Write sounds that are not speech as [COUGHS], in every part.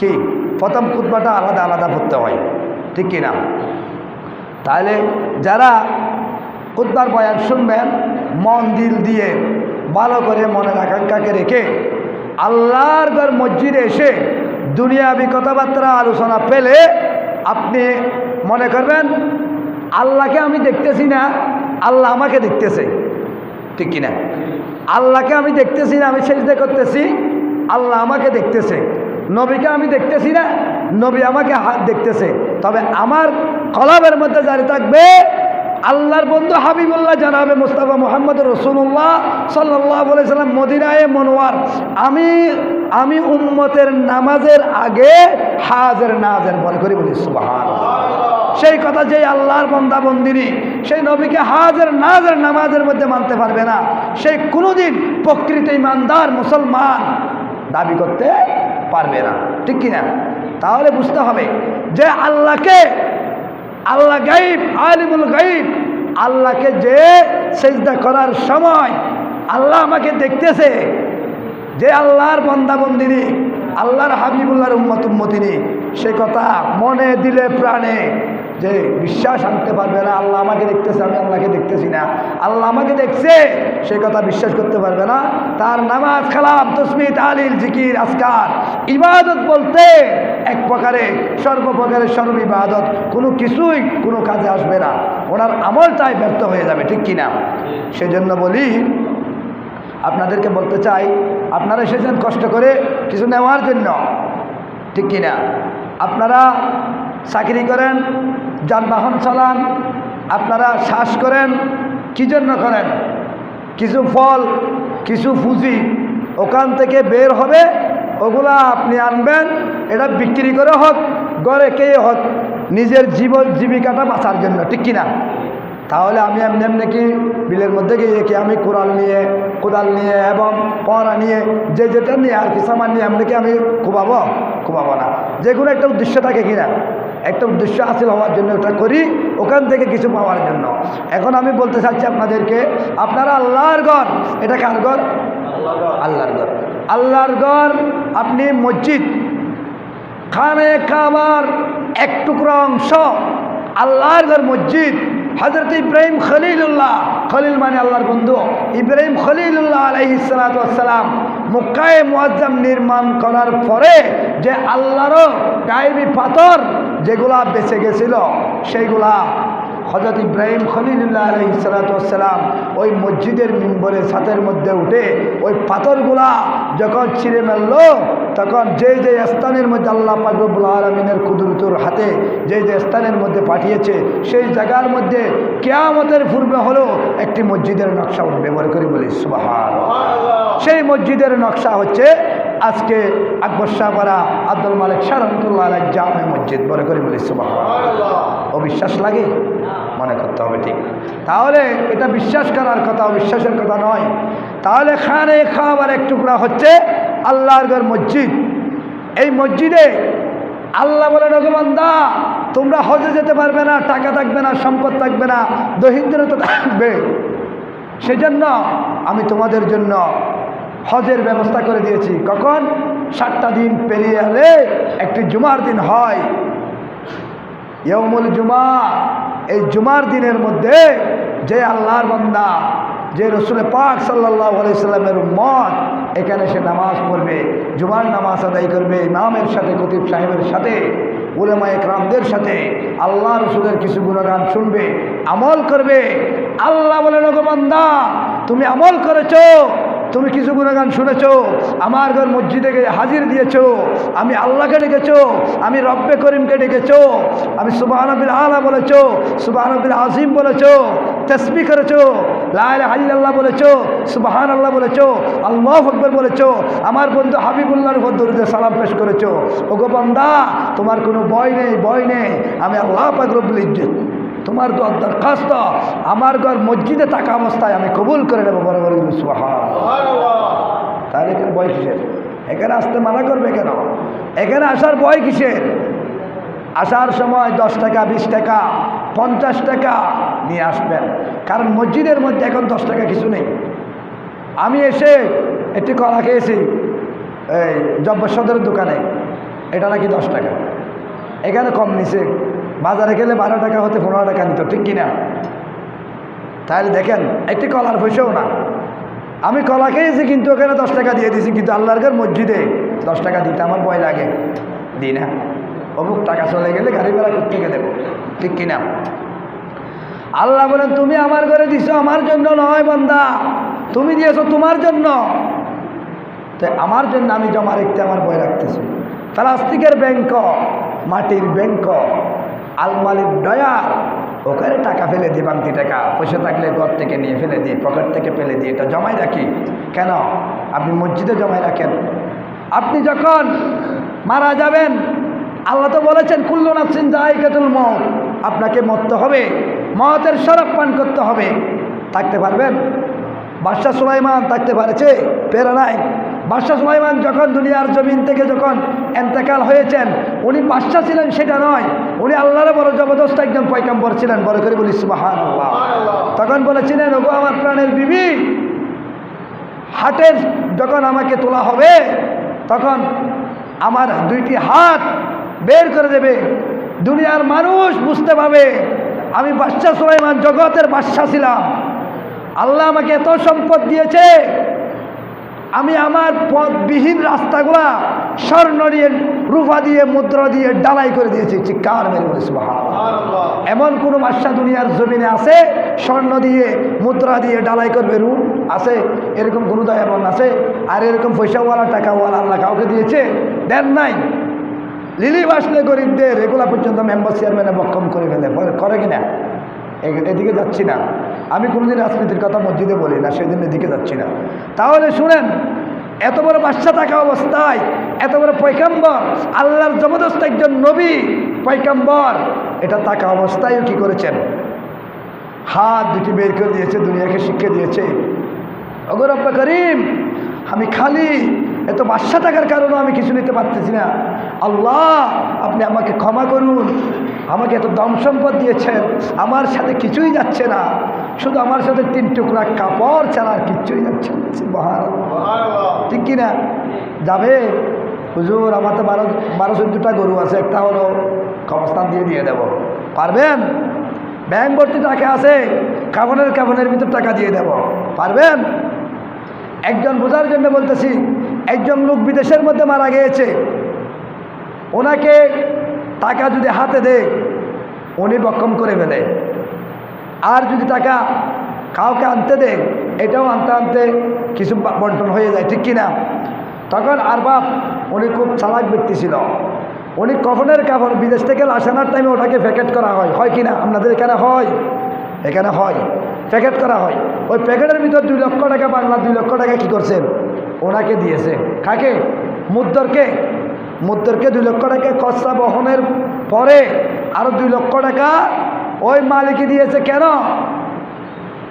কি? প্রথম খুতবাটা আলাদা আলাদা পড়তে হয়। ঠিক কি না তাহলে যারা খুতবার বয়ান শুনবেন, মন দিল দিয়ে ভালো করে মনের আকাঙ্ক্ষাকে রেখে আল্লাহর ঘর মসজিদে এসে দুনিয়াবি কথাবার্তা আলোচনা পেলে আপনি মনে করবেন, আল্লাহকে আমি দেখতেছি না, আল্লাহ আমাকে দেখতেছে। ঠিক কিনা? আল্লাহকে আমি দেখতেছি না, আমি সেজদে করতেছি, আল্লাহ আমাকে দেখতেছে। নবীকে আমি দেখতেছি না, নবী আমাকে হাত দেখতেছে। তবে আমার কলাবের মধ্যে জারি থাকবে, আল্লাহর বন্ধু হাবিবুল্লাহ জানাবে মুস্তাফা মোহাম্মদ রসুল্লাহ সাল্লাহ সাল্লাম মদিনায় মনোয়ার। আমি আমি উম্মতের নামাজের আগে হাজের নাজের মনে করি বলি সুবাহান সেই কথা যেই আল্লাহর বন্দা বন্দিনী, সেই নবীকে হাজের নাজের নামাজের মধ্যে মানতে পারবে না। সেই কোনোদিন প্রকৃত ইমানদার মুসলমান দাবি করতে পারবে না। ঠিক কিনা? তাহলে বুঝতে হবে যে আল্লাহকে আল্লাহ গাইব, আলিমুল গাইব, আল্লাহকে যে সেজদা করার সময় আল্লাহ আমাকে দেখতেছে যে আল্লাহর বন্দাবন্দিনী, আল্লাহর হাবিবুল্লাহর উম্মত উম্মতিনী সে কথা মনে, দিলে, প্রাণে যে বিশ্বাস আনতে পারবে না, আল্লাহ আমাকে দেখতেছে, আমি আল্লাহকে দেখতেছি না। আল্লাহ আমাকে দেখছে, সে কথা বিশ্বাস করতে পারবে না। তার নামাজ খালাম তসমিত আলিল জিকির আসকার ইবাদত বলতে এক প্রকারে সর্বপ্রকারের সর্ব ইবাদত। কোনো কিছুই কোনো কাজে আসবে না। ওনার আমলটাই ব্যর্থ হয়ে যাবে, ঠিক কিনা? সেজন্য বলি, আপনাদেরকে বলতে চাই, আপনারা এসেছেন কষ্ট করে কিছু নেওয়ার জন্য, ঠিক কিনা? আপনারা চাকরি করেন যানবাহন চালান, আপনারা শ্বাস করেন, কী জন্য করেন? কিছু ফল, কিছু পুঁজি ওখান থেকে বের হবে, ওগুলা আপনি আনবেন, এটা বিক্রি করে হোক, গড়ে কে হোক, নিজের জীবন, জীবিকাটা বাঁচার জন্য, ঠিক কিনা? তাহলে আমি এমনি এমনি কি বিলের মধ্যে গিয়ে কি আমি কোরাল নিয়ে, কোদাল নিয়ে এবং পড়া নিয়ে, যে যেটা নিয়ে আর কি সামান নিয়ে এমনি কি আমি খুবাবো? খুবাবো না। যে কোনো একটা উদ্দেশ্য থাকে কিনা? একটা উদ্দেশ্য হাসিল হওয়ার জন্য ওটা করি, ওখান থেকে কিছু পাওয়ার জন্য। এখন আমি বলতে চাচ্ছি আপনাদেরকে, আপনারা আল্লাহর ঘর, এটা কার ঘর? আল্লাহর ঘর। আল্লাহর ঘর, আপনি মসজিদ, খানে কাবার এক টুকরো অংশ, আল্লাহর ঘর মসজিদ। হজরত ইব্রাহিম খলিলুল্লাহ, খলিল মানে আল্লাহর বন্ধু, ইব্রাহিম খলিলুল্লাহ আলহিসালাম মুক্কায় মুআজ্জাম নির্মাণ করার পরে যে আল্লাহরও গায়েবী পাথর যেগুলা বেঁচে গেছিল সেইগুলা হজরত ইব্রাহিম খলিলুল্লাহ আলহিসালাম ওই মসজিদের মিম্বরের ছাতের মধ্যে উঠে ওই পাথরগুলা যখন ছিঁড়ে মেলল তখন যে যে স্থানের মধ্যে আল্লাহ পাকরবুল আলমিনের কুদরতুর হাতে যে যে স্থানের মধ্যে পাঠিয়েছে, সেই জায়গার মধ্যে কেয়ামতের পূর্বে হলো একটি মসজিদের নকশা উঠবে মনে করি বলি সুবাহান সেই মসজিদের নকশা হচ্ছে আজকে আকবর শাহপাড়া আব্দুল মালিক শাহ রহমতুল্লাহ আলাই জামে মসজিদ, মনে করি বলি সুবাহান অবিশ্বাস লাগে? মনে করতে হবে ঠিক। তাহলে এটা বিশ্বাস করার কথা, অবিশ্বাসের কথা নয়। তাহলে খানে খাবার এক টুকরা হচ্ছে আল্লাহর ঘর মসজিদ। এই মসজিদে আল্লাহ বলে রঘুবন্দা তোমরা হজে যেতে পারবে না, টাকা থাকবে না, সম্পদ থাকবে না, দহিদ্রতা থাকবে। সেজন্য আমি তোমাদের জন্য হজের ব্যবস্থা করে দিয়েছি। কখন? সাতটা দিন পেরিয়ে এলে একটি জুমার দিন হয়। জুমা, এই জুমার দিনের মধ্যে যে আল্লাহর বন্দা, যে রসুল পাক সাল্লাহ আলাইসাল্লামের মত এখানে সে নামাজ পড়বে, জুমার নামাজ আদায় করবে, ইমামের সাথে কতিব সাহেবের সাথে উলেমা একরামদের সাথে, আল্লাহ রসুলের কিছু গুণগান শুনবে, আমল করবে। আল্লাহ বলে বান্দা, তুমি আমল করেছ? তুমি কিছু গুণগান শুনেছ? আমার ঘর মসজিদে গিয়ে হাজির দিয়েছ। আমি আল্লাহকে ডেকেছ। আমি রব্বে করিমকে ডেকেছ। আমি সুবাহানবিল আলা বলেছ সুবাহানবিল আজিম বলেছ তসবি করেছ লাল আল্লাহ বলেছ সুবাহান আল্লাহ বলেছ, আল্লাহ আকবর বলেছ, আমার বন্ধু হাবিবুল্লাহর বন্ধুরুদে সালাম পেশ করেছ। ও গো বান্দা, তোমার কোনো ভয় নেই ভয় নেই। আমি আল্লাহ পাকরবুল ইজ্জত। তোমার তো দরখাস্ত, আমার ঘর মসজিদে থাকা অবস্থায় আমি কবুল করে নেব, বড় বড় তাহলে এখানে বয় কিসের? এখানে আসতে মানা করবে কেন? এখানে আসার বয় কিসের? আসার সময় দশ টাকা, বিশ টাকা, পঞ্চাশ টাকা নিয়ে আসবেন। কারণ মসজিদের মধ্যে এখন দশ টাকা কিছু নেই। আমি এসে একটি কলা খেয়েছি, এই জব্বর সদরের দোকানে। এটা নাকি দশ টাকা? এখানে কম নিছে। বাজারে গেলে বারো টাকা হতে পনেরো টাকা নিত, ঠিক কিনা? তাহলে দেখেন, একটি কলার পয়সাও না। আমি কলা খেয়েছি, কিন্তু ওখানে দশ টাকা দিয়ে দিয়েছি, কিন্তু আল্লাহর ঘর মসজিদে দশ টাকা দিতে আমার ভয় লাগে। দিই না। অমুক টাকা চলে গেলে গাড়ি ভাড়া থেকে দেবো, ঠিক কিনা? আল্লাহ বলেন, তুমি আমার ঘরে দিছো, আমার জন্য নয় বন্দা। তুমি দিয়েছ তোমার জন্য। তো আমার জন্য আমি জমা রাখতে আমার ভয় রাখতেছি প্লাস্টিকের ব্যাংক, মাটির ব্যাংক আলমালির ডয়ার ওখানে টাকা ফেলে দিই বাংতি টাকা, পয়সা থাকলে ঘর থেকে নিয়ে ফেলে দিই পকেট থেকে ফেলে দিই এটা জমাই রাখি। কেন? আপনি মসজিদে জমাই রাখেন। আপনি যখন মারা যাবেন, আল্লাহ তো বলেছেন, কুল্লু নাফসিন জায়গাতুল মত আপনাকে মরতে হবে মতের শরাব পান করতে হবে। থাকতে পারবেন? বাদশাহ সুলাইমান থাকতে পারেছে পেরে নাই বাদশাহ সুলাইমান যখন দুনিয়ার জমিন থেকে যখন এন্তেকাল হয়েছেন, উনি বাদশাহ ছিলেন সেটা নয়, উনি আল্লাহর বড় জবরদস্ত একজন পয়কাম্বর ছিলেন বড় করে বলি সুবাহান তখন বলেছিলেন, ওগো আমার প্রাণের বিবি, হাটের যখন আমাকে তোলা হবে, তখন আমার দুইটি হাত বের করে দেবে। দুনিয়ার মানুষ বুঝতে পাবে আমি বাদশাহ সুলাইমান জগতের বাদশাহ ছিলাম। আল্লাহ আমাকে এত সম্পদ দিয়েছে আমি আমার পথবিহীন রাস্তাগুলা স্বর্ণ দিয়ে, রূপা দিয়ে, মুদ্রা দিয়ে ডালাই করে দিয়েছি। চিৎকার মেরে বলেছি এমন কোনো বাদশা দুনিয়ার জমিনে আছে, স্বর্ণ দিয়ে, মুদ্রা দিয়ে ডালাই করবে, রূপ আছে, এরকম কোনো দয়াবন আছে, আর এরকম পয়সাওয়ালা, টাকাওয়ালা আল্লাহ কাউকে দিয়েছে? দেন নাই। লিলি বাসলে গরিবদের এগুলা পর্যন্ত মেম্বার চেয়ারম্যানে বক্ষম করে ফেলে। করে কিনা? এদিকে যাচ্ছি না। আমি কোনোদিন রাজনীতির কথা মসজিদে বলি না, সেদিন এদিকে যাচ্ছি না। তাহলে শুনেন, এত বড় বাচ্চা থাকা অবস্থায়, এত বড় পৈকাম্বর আল্লাহর জবরদস্ত একজন নবী পৈকাম্বর এটা থাকা অবস্থায়ও কি করেছেন? হাত দুটি বের করে দিয়েছে, দুনিয়াকে শিক্ষা দিয়েছে। অগরব্বা করিম, আমি খালি, এত বাদশা থাকার কারণে আমি কিছু নিতে পারতেছি না। আল্লাহ, আপনি আমাকে ক্ষমা করুন, আমাকে এত দম সম্পদ দিয়েছেন, আমার সাথে কিছুই যাচ্ছে না। শুধু আমার সাথে তিন টুকরা কাপড় ছাড়া আর কিচ্ছুই যাচ্ছে ঠিক কিনা? যাবে? হুজুর, আমার তো বারো বারো চোদ্দটা গরু আছে, একটা হলো কবস্থান দিয়ে দিয়ে দেব। পারবেন? ব্যাংক ভর্তি টাকা আছে কাবনের কাবনের ভিতর টাকা দিয়ে দেব। পারবেন? একজন বোঝার জন্য বলতেছি, একজন লোক বিদেশের মধ্যে মারা গিয়েছে, ওনাকে টাকা যদি হাতে দেয়, উনি বক্ষম করে ফেলে। আর যদি টাকা কাউকে আনতে দেয় এটাও আনতে আনতে কিছু বন্টন হয়ে যায়, ঠিক কিনা? তখন আর বাপ, উনি খুব চালাক ব্যক্তি ছিল। উনি কফনের কাফন, বিদেশ থেকে আনার টাইমে ওটাকে প্যাকেট করা হয়। হয় কি না আপনাদের এখানে হয়? এখানে হয়। প্যাকেট করা হয়। ওই প্যাকেটের ভিতর দুই লক্ষ টাকা বাংলা দুই লক্ষ টাকা কি করছেন? ওনাকে দিয়েছে। কাকে? মুদ্দরকে। মুদ্দরকে দুই লক্ষ টাকা খসড়া বহনের পরে আরও দুই লক্ষ টাকা ওই মালিকই দিয়েছে কেন?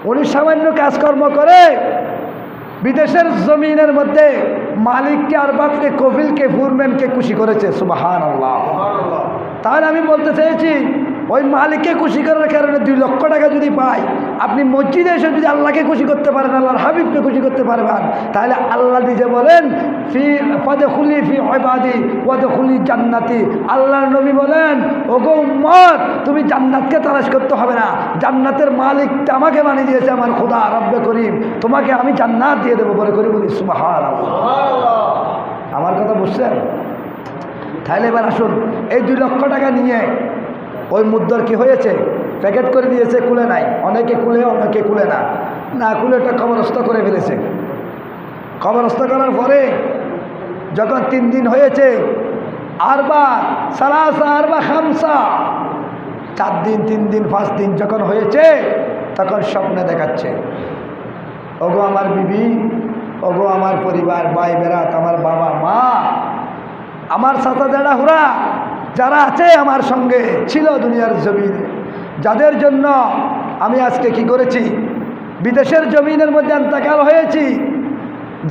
উনি সামান্য কাজকর্ম করে বিদেশের জমিনের মধ্যে মালিককে আর বাপকে কফিলকে ফুরম্যানকে খুশি করেছে সুবাহান আল্লাহ তাহলে আমি বলতে চেয়েছি ওই মালিককে খুশি করার কারণে দুই লক্ষ টাকা যদি পাই আপনি মসজিদে এসে যদি আল্লাহকে খুশি করতে পারেন, আল্লাহর হাবিবকে খুশি করতে পারবেন, তাহলে আল্লাহ নিজে বলেন, ফি পদে খুলি ফি হবাদি পদে খুলি জান্নাতি। আল্লাহর নবী বলেন, ওগো উম্মত, তুমি জান্নাতকে তালাশ করতে হবে না। জান্নাতের মালিক আমাকে বানিয়ে দিয়েছে, আমার খোদা, রব্বে করিম। তোমাকে আমি জান্নাত দিয়ে দেবো। বলে করি বলি সুবাহান আমার কথা বুঝছেন? তাহলে এবার আসুন, এই দুই লক্ষ টাকা নিয়ে ওই মুদ্রার কি হয়েছে? প্যাকেট করে দিয়েছে, খুলে নাই। অনেকে খুলে অনেকে খুলে না। না খুলে ওটা কবরস্থ করে ফেলেছে। কবরস্থ করার পরে যখন তিন দিন হয়েছে, আরবা, সালাসা, আরবা, খামসা, চার দিন, তিন দিন, পাঁচ দিন যখন হয়েছে, তখন স্বপ্নে দেখাচ্ছে। ওগো আমার বিবি, ওগো আমার পরিবার ভাই বেড়াত আমার বাবা মা আমার সাথে যারা হুরা যারা আছে আমার সঙ্গে ছিল দুনিয়ার জমিনে, যাদের জন্য আমি আজকে কি করেছি? বিদেশের জমিনের মধ্যে অন্তকাল হয়েছি।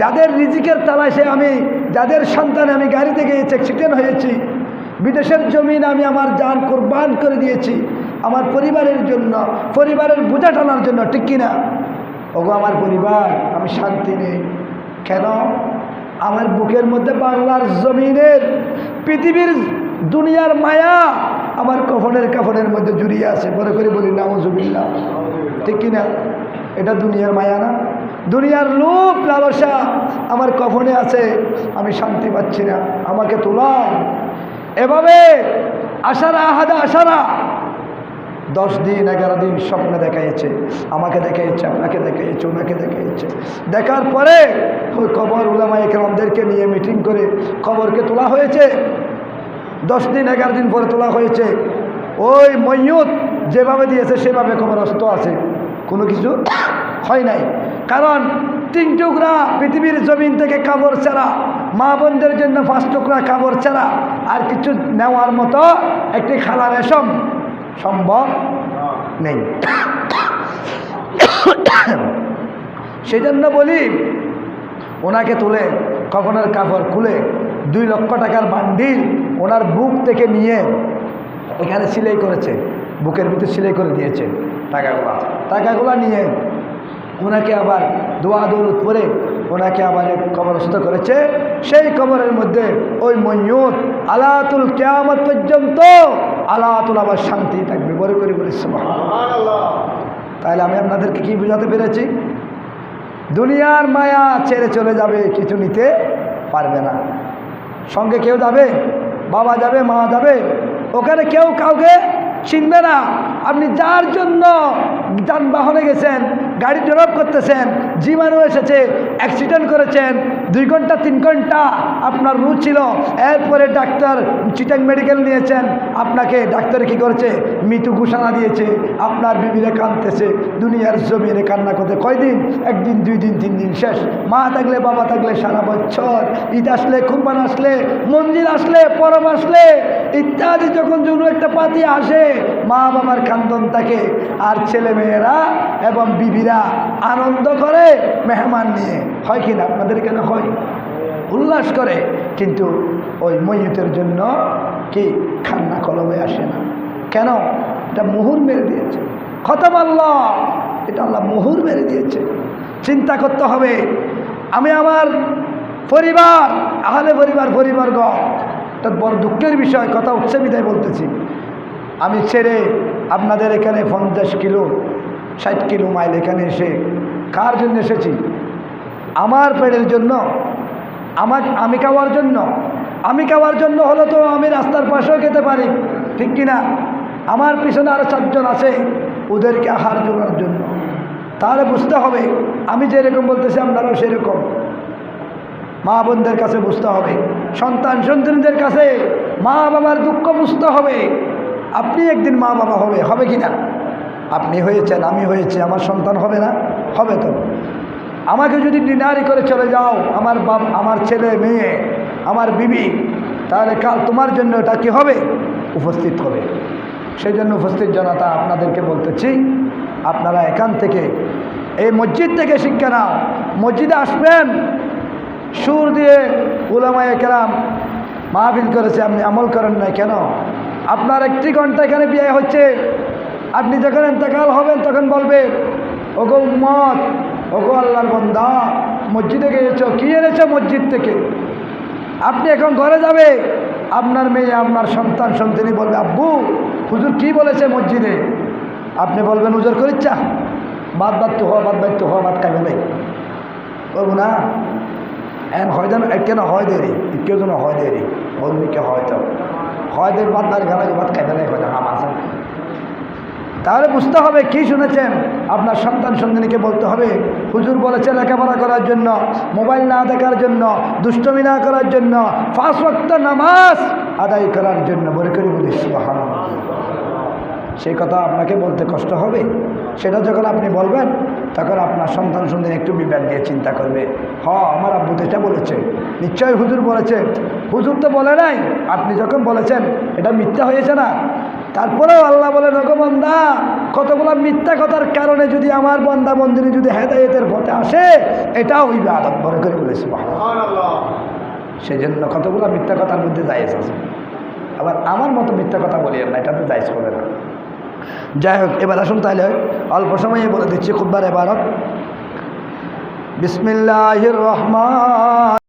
যাদের রিজিকের তালাশে আমি, যাদের সন্তানে আমি গাড়ি থেকে অ্যাক্সিডেন্ট হয়েছি, বিদেশের জমিন আমি আমার যান কোরবান করে দিয়েছি। আমার পরিবারের জন্য, পরিবারের বোঝা টানার জন্য, ঠিক কিনা? ওগো, আমার পরিবার, আমি শান্তি নেই। কেন? আমার বুকের মধ্যে বাংলার জমিনের, পৃথিবীর দুনিয়ার মায়া আমার কফনের কাফনের মধ্যে জুড়িয়ে আছে। মনে করে বলি নাউজুবিল্লা ঠিক কিনা? এটা দুনিয়ার মায়া না? দুনিয়ার লোভ, লালসা আমার কফনে আছে, আমি শান্তি পাচ্ছি না। আমাকে তোলাও। এভাবে আশারা, আহাদা, আশারা দশ দিন, এগারো দিন স্বপ্নে দেখাইছে। আমাকে দেখাইছে, আপনাকে দেখাইছে, ওনাকে দেখাইছে। দেখার পরে ওই কবর উলামা একরামদেরকে নিয়ে মিটিং করে কবরকে তোলা হয়েছে। দশ দিন, এগারো দিন পরে তোলা হয়েছে। ওই ময়ূত যেভাবে দিয়েছে, সেভাবে খবরস্থ আছে। কোনো কিছু হয় নাই। কারণ তিন টুকরা পৃথিবীর জমিন থেকে কাপড় ছাড়া, মা বোনদের জন্য পাঁচ টুকরা কাপড় ছাড়া আর কিছু নেওয়ার মতো একটি খালা রেশম সম্ভব নেই। [COUGHS] সেই জন্য বলি, ওনাকে তুলে কখনের কাপড় খুলে দুই লক্ষ টাকার বান্ডিল ওনার বুক থেকে নিয়ে এখানে সিলাই করেছে, বুকের ভিতরে সিলাই করে দিয়েছে টাকাগুলা। টাকাগুলা নিয়ে ওনাকে আবার দোয়া দৌলত করে ওনাকে আবার কবরস্থ করেছে। সেই কবরের মধ্যে ওই ময়ূর আলাতুল কেয়ামত পর্যন্ত আলাতুল আবার শান্তি থাকবে বড় করে বলে তাহলে আমি আপনাদেরকে কি বোঝাতে পেরেছি? দুনিয়ার মায়া ছেড়ে চলে যাবে, কিছু নিতে পারবে না। সঙ্গে কেউ যাবে? বাবা যাবে, মা যাবে? ওখানে কেউ কাউকে চিনবে না। আপনি যার জন্য যানবাহনে গেছেন গাড়ি ড্রপ করতেছেন, জীবাণু এসেছে অ্যাক্সিডেন্ট করেছেন, দুই ঘণ্টা, তিন ঘণ্টা আপনার রু ছিল। এরপরে ডাক্তার চিটাং মেডিকেল নিয়েছেন, আপনাকে ডাক্তার কি করেছে? মৃত্যু ঘোষণা দিয়েছে, আপনার বিবিরে কাঁদতেছে, দুনিয়ার জমিনে কান্না করতে। কয়দিন? একদিন, দুই দিন, তিন দিন শেষ। মা থাকলে, বাবা থাকলে সারা বছর। ঈদ আসলে, কুরবান আসলে, মন্দির আসলে পরব আসলে, ইত্যাদি যখন কোনো একটা পাতি আসে মা বাবার কান্দন থাকে আর ছেলে মেয়েরা এবং বিবিরা আনন্দ করে মেহমান নিয়ে। হয় কি না? আপনাদের কেন হয়? উল্লাস করে। কিন্তু ওই ময়ূতের জন্য কি? খান্না কলমে আসে না। কেন? এটা মুহুর মেরে দিয়েছে। খতম আল্লাহ। এটা আল্লাহ মুহুর মেরে দিয়েছে। চিন্তা করতে হবে, আমি আমার পরিবার, আহলে পরিবার পরিবর্গ এটা বড় দুঃখের বিষয়, কথা উঠছে বিদায় বলতেছি। আমি ছেড়ে আপনাদের এখানে পঞ্চাশ কিলো, ষাট কিলো মাইল এখানে এসে কার জন্য এসেছি? আমার পেটের জন্য? আমার, আমি খাওয়ার জন্য? আমি খাওয়ার জন্য হলে তো আমি রাস্তার পাশেও খেতে পারি, ঠিক কিনা আমার পিছনে আরও চারজন আছে, ওদেরকে আহার জোগার জন্য। তাহলে বুঝতে হবে, আমি যেরকম বলতেছি আপনারাও সেরকম। মা বোনদের কাছে বুঝতে হবে সন্তান সন্তানদের কাছে মা বাবার দুঃখ বুঝতে হবে। আপনি একদিন মা বাবা হবে হবে কি না আপনি হয়েছেন, আমি হয়েছি, আমার সন্তান হবে না? হবে তো। আমাকে যদি ডিনারি করে চলে যাও, আমার বাপ, আমার ছেলে, মেয়ে, আমার বিবি, তাহলে কাল তোমার জন্য এটা কি হবে? উপস্থিত হবে। সেই জন্য উপস্থিত জনতা আপনাদেরকে বলতেছি, আপনারা এখান থেকে এই মসজিদ থেকে শিক্ষা নাও। মসজিদে আসবেন, সুর দিয়ে উলামায় কেরাম মাহফিল করেছে, আপনি আমল করেন নাই কেন? আপনার একটি ঘণ্টা এখানে বিয়ে হচ্ছে। আপনি যখন এতেকাল হবেন, তখন বলবে, ওগো উম্মত, ওগো আল্লাহর বন্দা, মসজিদে গিয়েছ? কী এনেছ মসজিদ থেকে? আপনি এখন ঘরে যাবে, আপনার মেয়ে, আপনার সন্তান, সন্তানি বলবে, আব্বু, হুজুর কি বলেছে মসজিদে? আপনি বলবেন হুজুর করিচ্ছা, বাদ বাদ তো হওয়া, বাদ বাদ তো হওয়া, বাদ খাবে নাই। বলব, না, এন হয় যেন কেন হয় দেরি কেউ যেন হয় দেরি, বন্ধুকে হয়তো হয় বাদ বাদ খেলা বাদ খাইতে নাই হয়তো হাম আছে তাহলে বুঝতে হবে, কি শুনেছেন আপনার সন্তান সন্ধানীকে বলতে হবে, হুজুর বলেছে লেখাপড়া করার জন্য, মোবাইল না দেখার জন্য, দুষ্টমি না করার জন্য ফাঁস নামাজ আদায় করার জন্য বলে করে বলিস। সেই কথা আপনাকে বলতে কষ্ট হবে। সেটা যখন আপনি বলবেন, তখন আপনার সন্তান সন্তান একটু বিবেক দিয়ে চিন্তা করবে। হ, আমার আব্বু এটা বলেছে। নিশ্চয়ই হুজুর বলেছে। হুজুর তো বলে নাই। আপনি যখন বলেছেন, এটা মিথ্যা হয়েছে না। তারপরেও আল্লাহ বলে রঘবন্দা কতগুলো মিথ্যা কথার কারণে যদি আমার বন্দা মন্দিরে যদি হেদায়েতের পথে আসে, এটাও হইবে আদব বড় করে বলেছি সেই জন্য কতগুলো মিথ্যা কথার মধ্যে জায়েজ আছে। আবার আমার মতো মিথ্যা কথা বলি না এটা তো জায়েজ করে না। যাই হোক এবার আসুন তাহলে অল্প সময়ে বলে দিচ্ছি খুববার এবারত। বিসমিল্লাহ রহমান